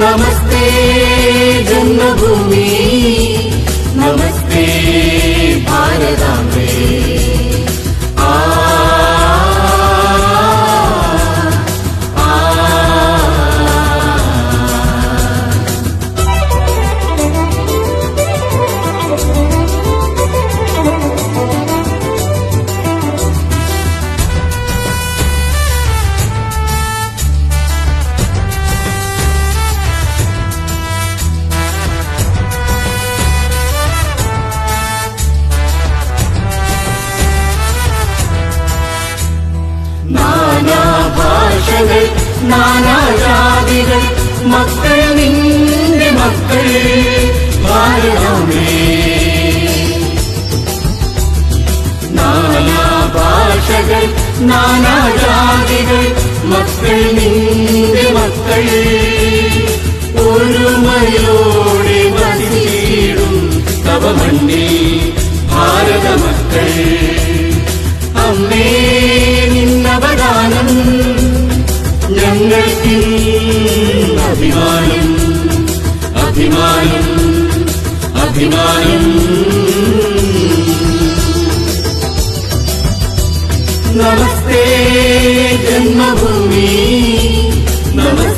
नमस्ते जन्मभूमि பாடுவோமே நானா பாஷகள் நானா ஜாதிகள் மக்கள் நீங்க மக்கள். ஒருமையோடு வசிடும் தவமண்ணே பாரத மக்கள். അഭിമാനം. നമസ്തേ ജന്മഭൂമി. നമസ്തേ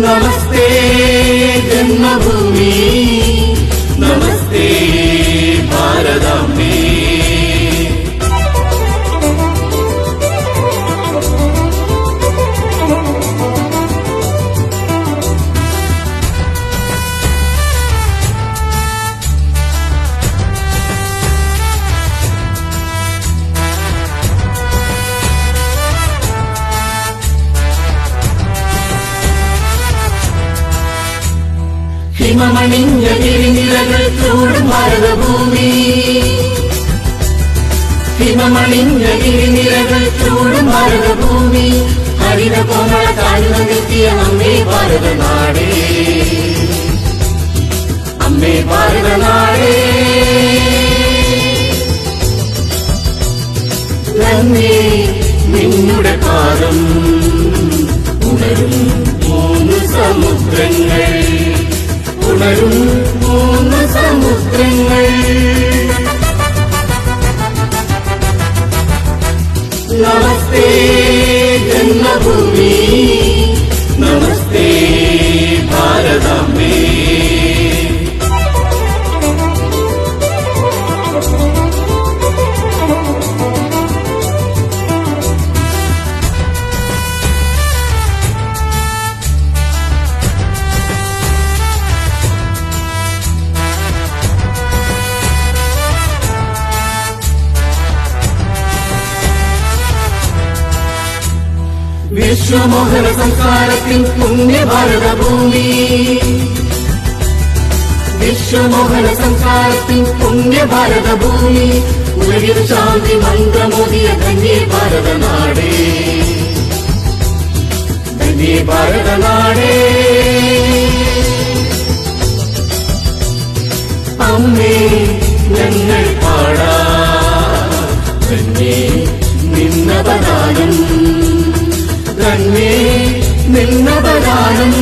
നമസ്തേ ജന്മഭൂമി. നമസ്തേ ഭാരതമേ ഹിമമണിഞ്ഞ തിരിനിലകൾ ചൂടും ഭാരതഭൂമി ഹിമമണിഞ്ഞ തിരിനിലകൾ ചൂടും ഭാരതഭൂമി ഹരിത കോമള താഴ്ന്ന നിത്യ അമ്മേ ഭാരതനാടേ അമ്മേ ഭാരതനാടേ തന്നെ നമസ്തേ ജന്മഭൂമി വിശ്വമോഹന സംസാരത്തിൽ പുണ്യ ഭാരതഭൂമി വിശ്വമോഹന സംസാരത്തിൽ പുണ്യ ഭാരതഭൂമി ഉലകിൽ ശാന്തി മന്ത്രമോദിയ ധന്യേ ഭാരതനാടേ ധന്യേ ഭാരതനാടേ അമ്മേ ഞങ്ങൾ പാടാ. ധന്യേ നിന്നപദാനം. നിന്നപദാനം